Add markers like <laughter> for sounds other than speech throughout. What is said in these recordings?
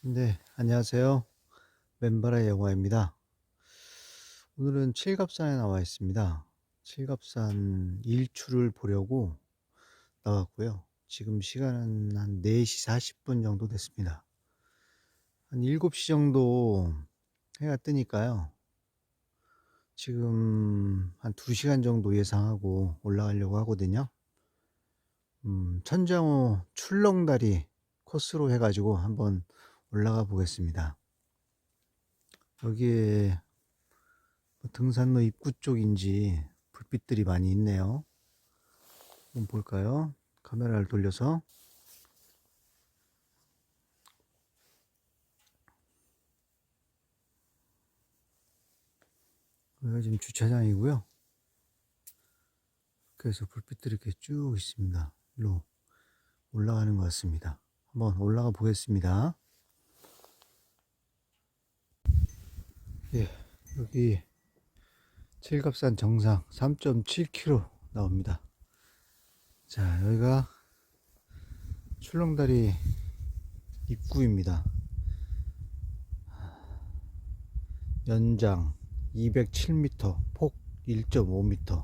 네, 안녕하세요. 맨바라의 영화입니다. 오늘은 칠갑산에 나와 있습니다. 칠갑산 일출을 보려고 나왔고요. 지금 시간은 한 4시 40분 정도 됐습니다. 한 7시 정도 해가 뜨니까요. 지금 한 2시간 정도 예상하고 올라가려고 하거든요. 음, 천장호 출렁다리 코스로 해가지고 한번 올라가 보겠습니다. 여기에 뭐 등산로 입구 쪽인지 불빛들이 많이 있네요. 한번 볼까요? 카메라를 돌려서 여기가 지금 주차장이고요. 그래서 불빛들이 이렇게 쭉 있습니다. 일로 올라가는 것 같습니다. 한번 올라가 보겠습니다. 예, 여기 칠갑산 정상 3.7km 나옵니다. 자, 여기가 출렁다리 입구입니다. 연장 207m, 폭 1.5m,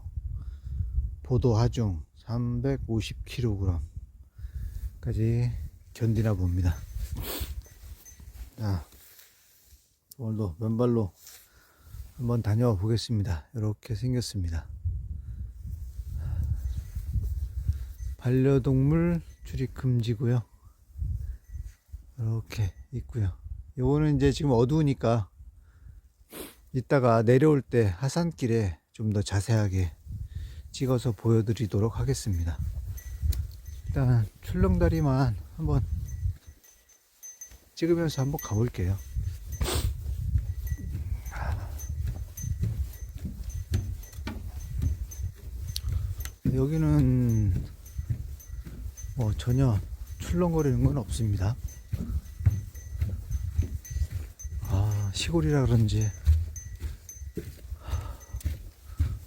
보도 하중 350kg까지 견디나 봅니다. 자, 오늘도 맨발로 한번 다녀와 보겠습니다. 이렇게 생겼습니다. 반려동물 출입 금지고요. 이렇게 있고요. 요거는 이제 지금 어두우니까 이따가 내려올 때 하산길에 좀 더 자세하게 찍어서 보여드리도록 하겠습니다. 일단 출렁다리만 한번 찍으면서 한번 가볼게요. 여기는 뭐 전혀 출렁거리는 건 없습니다. 아, 시골이라 그런지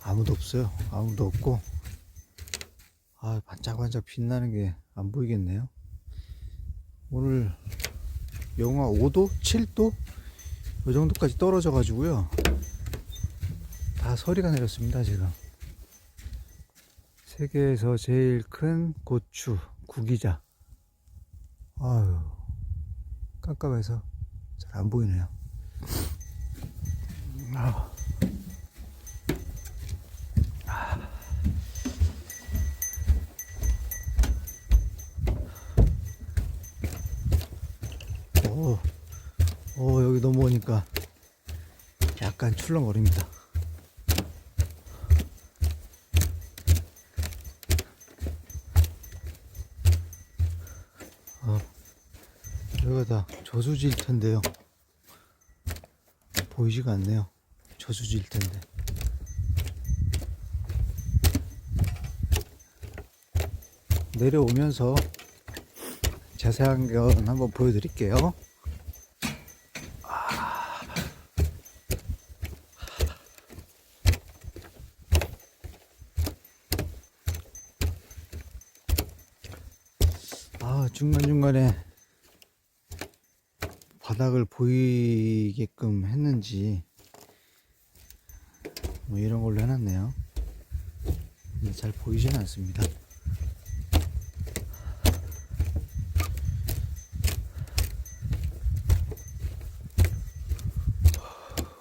아무도 없어요. 아무도 없고, 아, 반짝반짝 빛나는 게 안 보이겠네요. 오늘 영하 5도? 7도? 이 정도까지 떨어져 가지고요. 다 서리가 내렸습니다, 지금. 세계에서 제일 큰 고추, 구기자. 아유, 깜깜해서 잘 안 보이네요. 아. 오, 오, 여기 넘어오니까 약간 출렁거립니다. 여기가 다 저수지일 텐데요. 보이지가 않네요. 저수지일 텐데. 내려오면서 자세한 건 한번 보여드릴게요. 아, 중간중간에 바닥을 보이게끔 했는지 뭐 이런 걸로 해놨네요. 근데 잘 보이진 않습니다.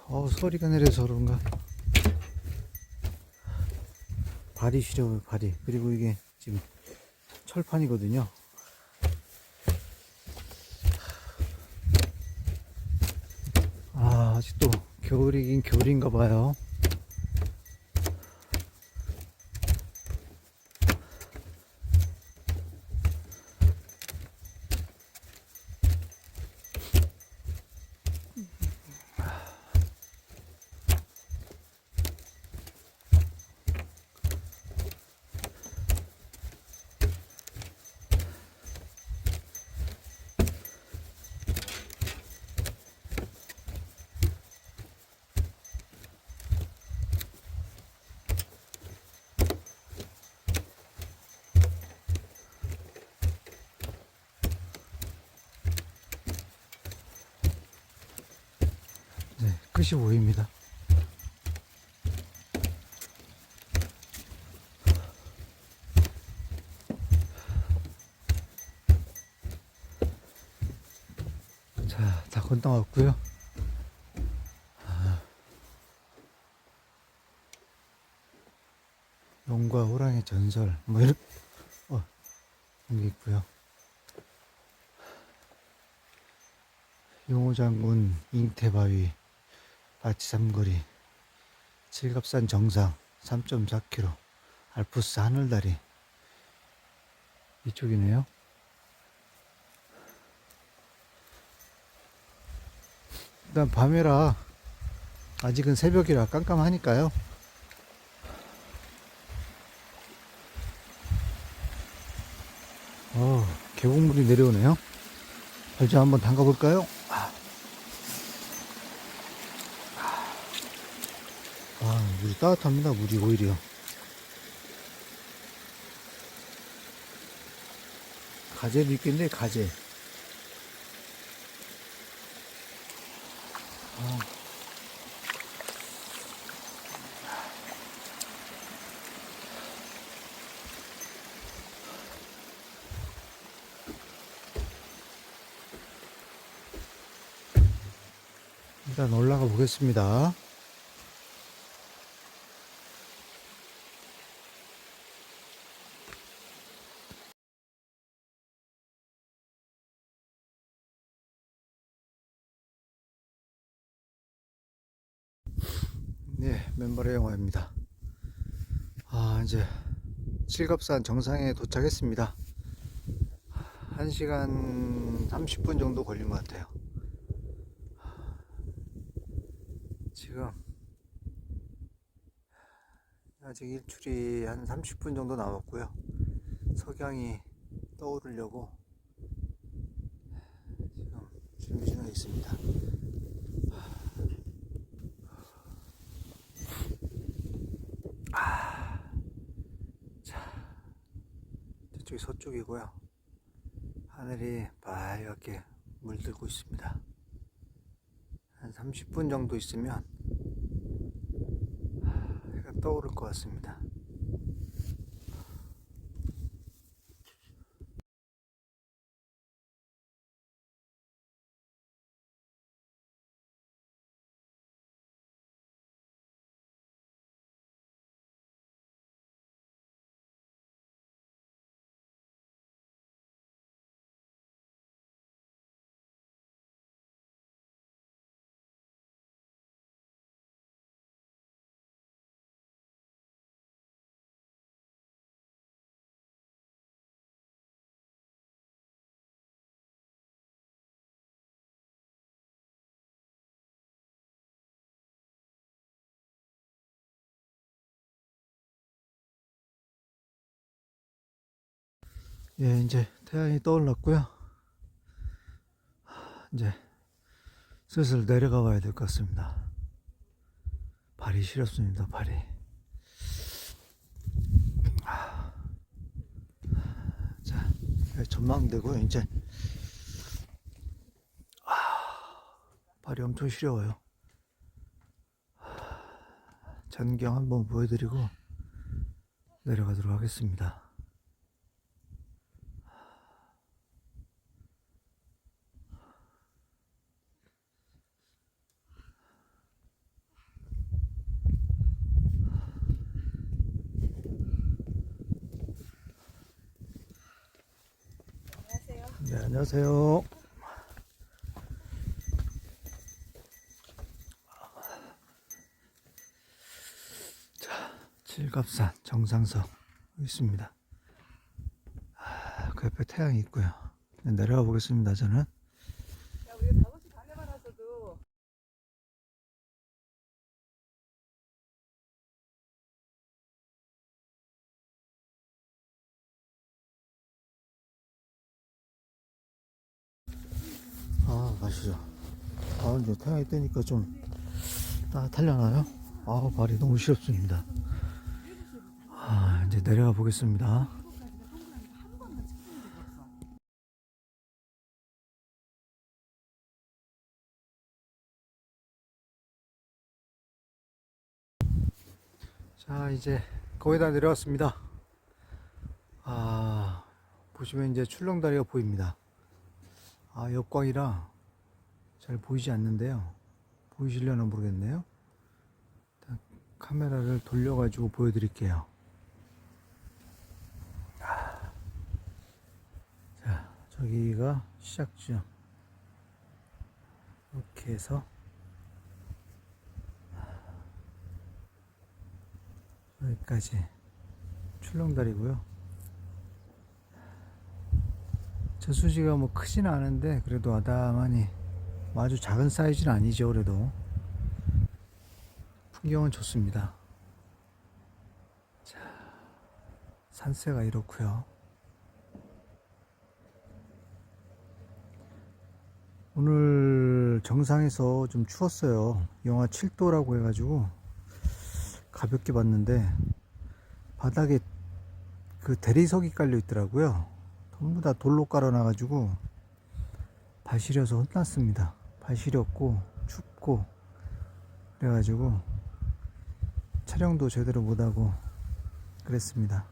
어, 소리가 내려서 그런가. 발이 시려워요, 발이. 그리고 이게 지금 철판이거든요. 아, 아직도 겨울이긴 겨울인가 봐요. 끝이 보입니다. 자, 다 건너왔고요. 아. 용과 호랑이 전설 뭐 이런 어 여기 있고요. 용호장군 잉태바위 아치 삼거리 칠갑산 정상 3.4km 알프스 하늘다리 이쪽이네요. 일단 밤이라 아직은 새벽이라 깜깜하니까요. 어, 계곡물이 내려오네요. 발좀 한번 담가 볼까요? 아, 물이 따뜻합니다. 물이 오히려. 가재도 있겠네, 가재. 아. 일단 올라가 보겠습니다. 네, 맨발의 영화입니다. 아, 이제 칠갑산 정상에 도착했습니다. 1시간 30분 정도 걸린 것 같아요. 지금 아직 일출이 한 30분 정도 남았고요. 석양이 떠오르려고 지금 준비 중에 있습니다. 저쪽이 서쪽이고요. 하늘이 빨갛게 물들고 있습니다. 한 30분 정도 있으면 해가 떠오를 것 같습니다. 예, 이제 태양이 떠올랐고요. 이제 슬슬 내려가 봐야 될 것 같습니다. 발이 시렵습니다, 발이. 자, 전망되고요, 이제. 발이 엄청 시려워요. 전경 한번 보여드리고 내려가도록 하겠습니다. 네, 안녕하세요. 자, 칠갑산 정상석 있습니다. 아, 그 옆에 태양이 있고요. 네, 내려가 보겠습니다. 저는. 가시죠. 아, 이제 태양이 뜨니까 좀 따뜻하려나요? 아, 발이 너무 시렵습니다. 아, 이제 내려가 보겠습니다. 자, 이제 거의 다 내려왔습니다. 아, 보시면 이제 출렁다리가 보입니다. 아, 역광이라 잘 보이지 않는데요. 보이시려나 모르겠네요. 카메라를 돌려가지고 보여드릴게요. 아. 자, 저기가 시작지점. 이렇게 해서 여기까지 출렁다리고요. 저수지가 뭐 크진 않은데 그래도 아담하니 뭐 아주 작은 사이즈는 아니죠 그래도 풍경은 좋습니다. 자 산세가 이렇고요. 오늘 정상에서 좀 추웠어요. 영하 7도라고 해가지고 가볍게 봤는데 바닥에 그 대리석이 깔려 있더라고요. 전부 다 돌로 깔아놔 가지고 발 시려서 혼났습니다. 발 시렸고 춥고 그래가지고 촬영도 제대로 못하고 그랬습니다.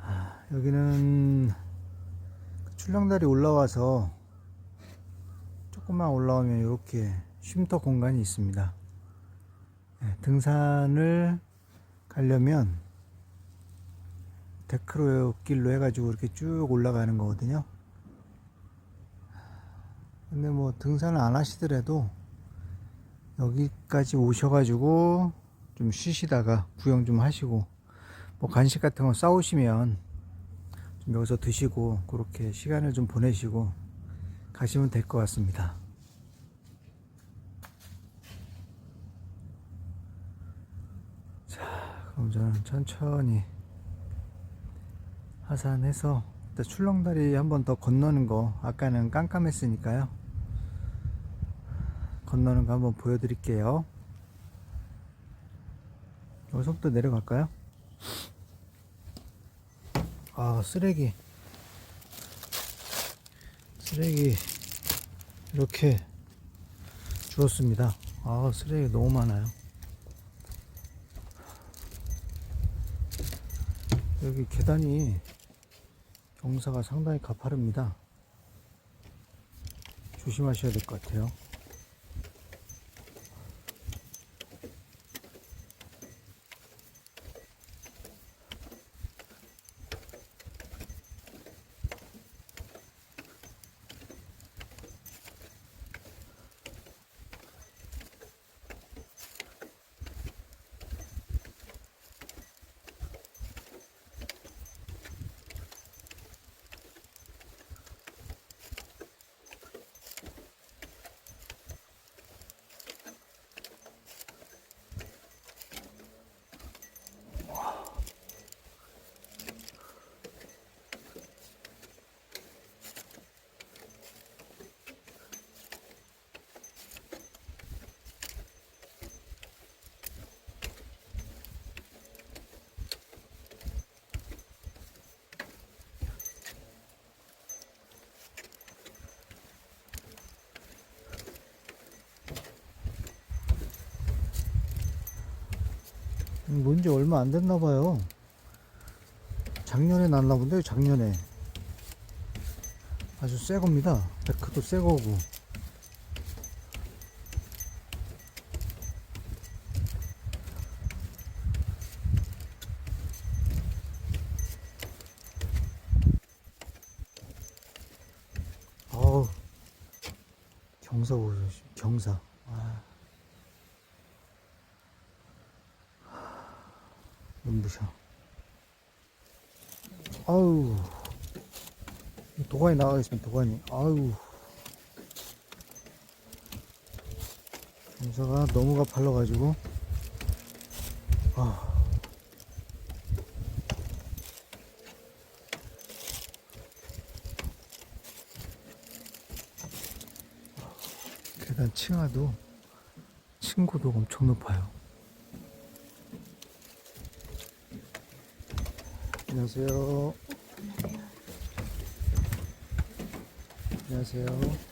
아, 여기는 출렁다리 올라와서 조금만 올라오면 이렇게 쉼터 공간이 있습니다. 예, 등산을 가려면 데크로 길로 해가지고 이렇게 쭉 올라가는 거거든요. 근데 뭐 등산을 안 하시더라도 여기까지 오셔가지고 좀 쉬시다가 구경 좀 하시고 뭐 간식 같은 거 싸우시면 좀 여기서 드시고 그렇게 시간을 좀 보내시고 가시면 될 것 같습니다. 자, 그럼 저는 천천히 하산해서 출렁다리 한 번 더 건너는 거 아까는 깜깜했으니까요 건너는 거 한번 보여드릴게요 여기서부터 내려갈까요? 아 쓰레기 쓰레기 이렇게 주었습니다 아 쓰레기 너무 많아요 여기 계단이 경사가 상당히 가파릅니다. 조심하셔야 될 것 같아요. 뭔지 얼마 안 됐나 봐요. 작년에 났나 본데 작년에 아주 새 겁니다. 데크도 새 거고. 어우 경사 보세요. 경사. 아. 눈부셔. 아우. 도관이 나가겠습니다, 도관이. 아우. 경사가 너무 가팔러가지고. 아. 계단 층하도, 층고도 엄청 높아요. 안녕하세요. 안녕하세요.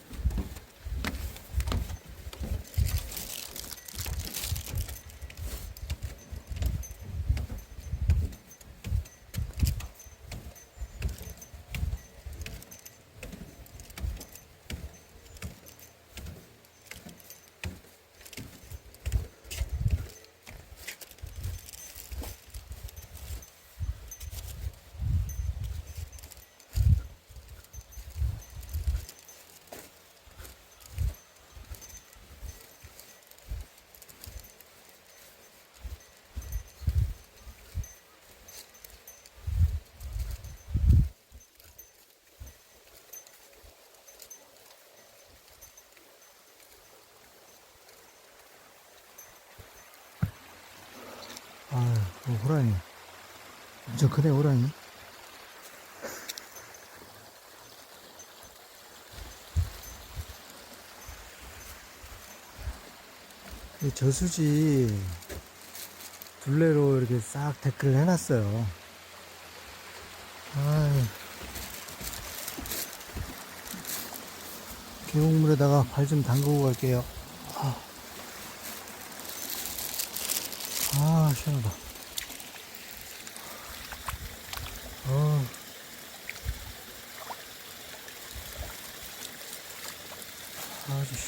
어, 호랑이. 엄청 크네, 호랑이. 이 저수지 둘레로 이렇게 싹 데크를 해놨어요. 아유. 계곡물에다가 발 좀 담그고 갈게요. 아, 아 시원하다. 어.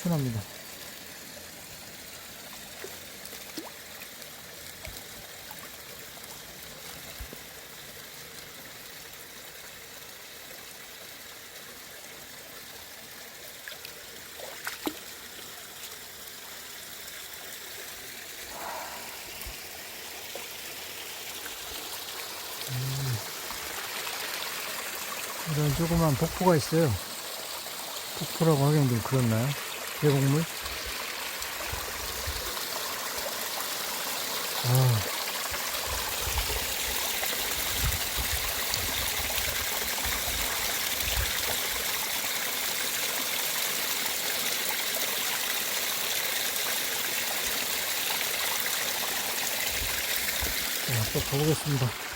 아주 시원합니다. 이런 조그만 폭포가 있어요. 폭포라고 하기엔 좀 그렇나요? 계곡물? 아. 자, 또 가보겠습니다.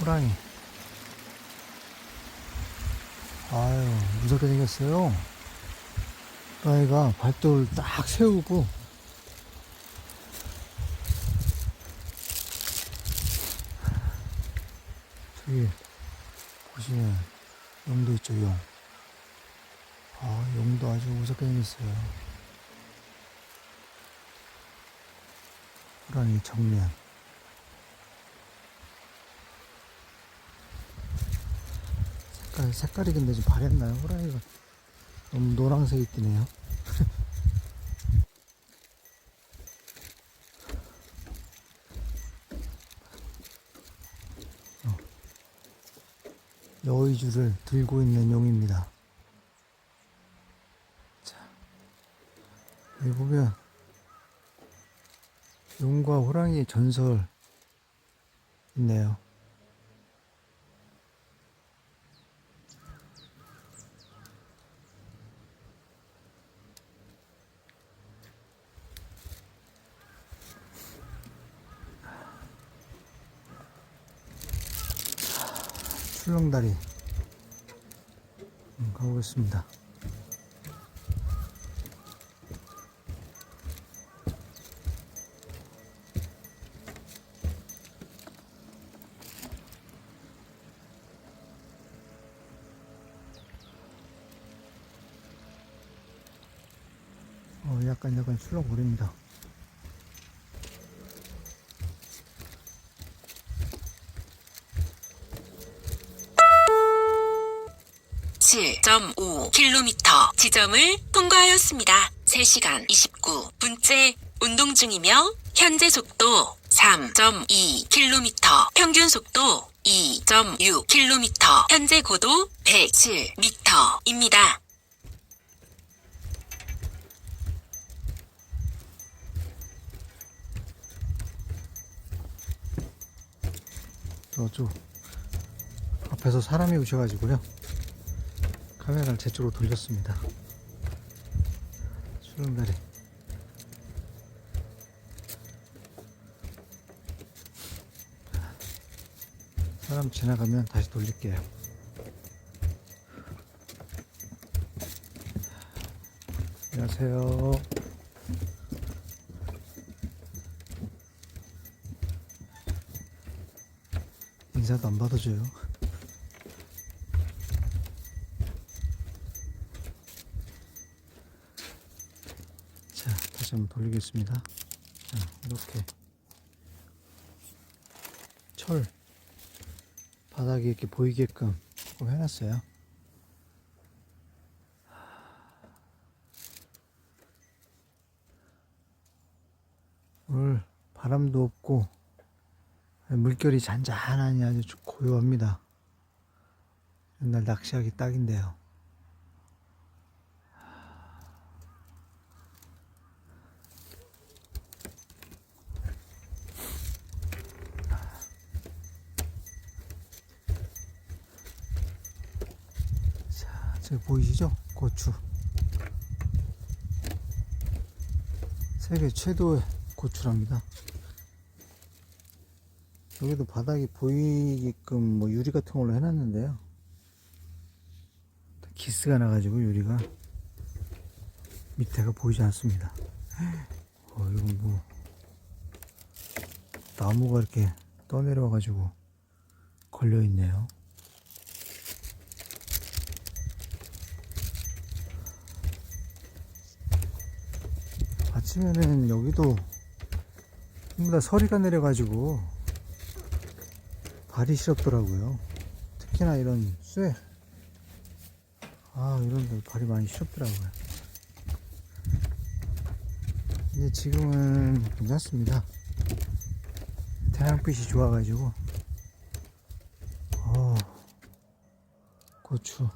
호랑이. 아유, 무섭게 생겼어요. 호랑이가 발톱을 딱 세우고, 저기, 보시면, 용도 있죠, 용. 아, 용도 아주 무섭게 생겼어요. 호랑이 정면. 색깔, 색깔이 근데 좀 바랬나요? 호랑이가 너무 노란색이 띠네요. <laughs> 어. 여의주를 들고 있는 용입니다. 자, 여기 보면 용과 호랑이의 전설 있네요. 출렁다리 음, 가보겠습니다. 어, 약간 약간 출렁거립니다. 칠점오 킬로미터 지점을 통과하였습니다. 3시간 29분째 운동 중이며 현재 속도 3.2km, 평균 속도 2.6km, 현재 고도 107m입니다. 저쪽 앞에서 사람이 오셔가지고요 카메라를 제 쪽으로 돌렸습니다. 수영다리. 사람 지나가면 다시 돌릴게요. 안녕하세요. 인사도 안 받아줘요. 자, 다시 한번 돌리겠습니다. 자, 이렇게 철 바닥에 이렇게 보이게끔 해놨어요. 오늘 바람도 없고 물결이 잔잔하니 아주 고요합니다. 이런 날 낚시하기 딱인데요. 자, 저기 보이시죠? 고추. 세계 최고의 고추랍니다. 여기도 바닥이 보이게끔 뭐 유리 같은 걸로 해놨는데요. 기스가 나가지고 유리가 밑에가 보이지 않습니다. 어, 이건 뭐 나무가 이렇게 떠내려와가지고 걸려 있네요. 아침에는 여기도 전부 다 서리가 내려가지고 발이 시렵더라고요. 특히나 이런 쇠. 아, 이런 데 발이 많이 시렵더라고요. 근데 지금은 괜찮습니다. 태양빛이 좋아가지고. 어, 고추.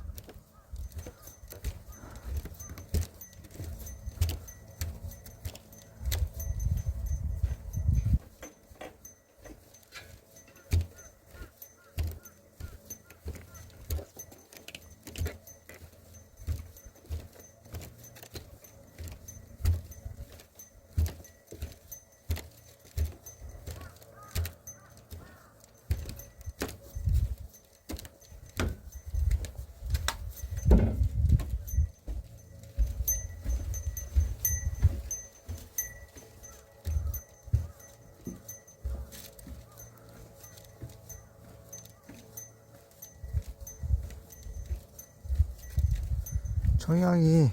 청양이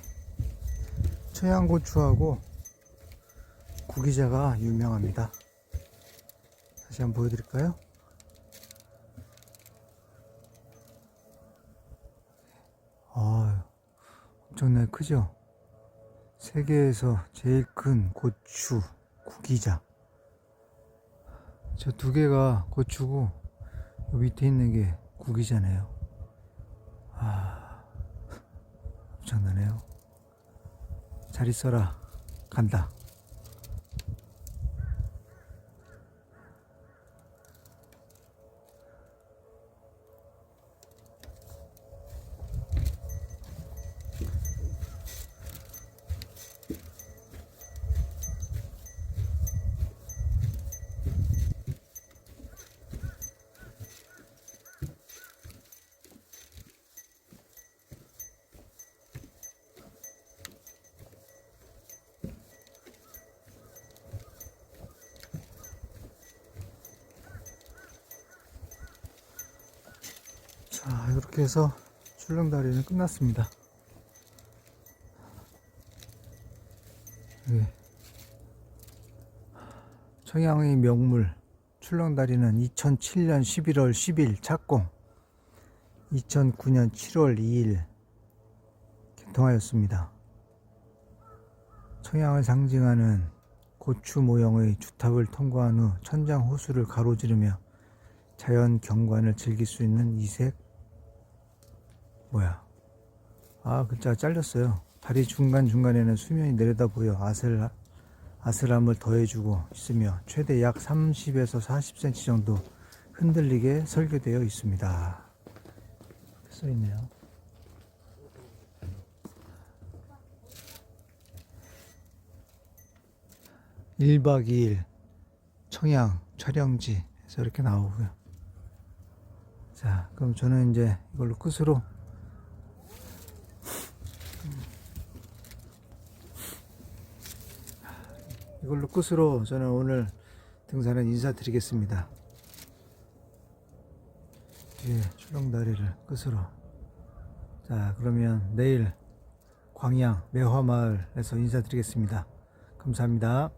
청양고추하고 구기자가 유명합니다. 다시 한번 보여드릴까요? 아, 엄청나게 크죠? 세계에서 제일 큰 고추 구기자. 저 두 개가 고추고 요 밑에 있는 게 구기자네요. 아, 엄청나네요. 잘 있어라. 간다. 자, 이렇게 해서 출렁다리는 끝났습니다. 예. 청양의 명물 출렁다리는 2007년 11월 10일 착공, 2009년 7월 2일 개통하였습니다. 청양을 상징하는 고추 모형의 주탑을 통과한 후 천장 호수를 가로지르며 자연 경관을 즐길 수 있는 이색 뭐야? 아 글자가 잘렸어요. 다리 중간중간에는 수면이 내려다 보여. 아슬, 아슬함을 더해주고 있으며 최대 약 30에서 40cm 정도 흔들리게 설계되어 있습니다. 이렇게 써있네요. 일박이일 청양 촬영지 해서 이렇게 나오고요. 자, 그럼 저는 이제 이걸로 끝으로 이걸로 끝으로 저는 오늘 등산은 인사드리겠습니다. 예, 출렁다리를 끝으로. 자, 그러면 내일 광양 매화마을에서 인사드리겠습니다. 감사합니다.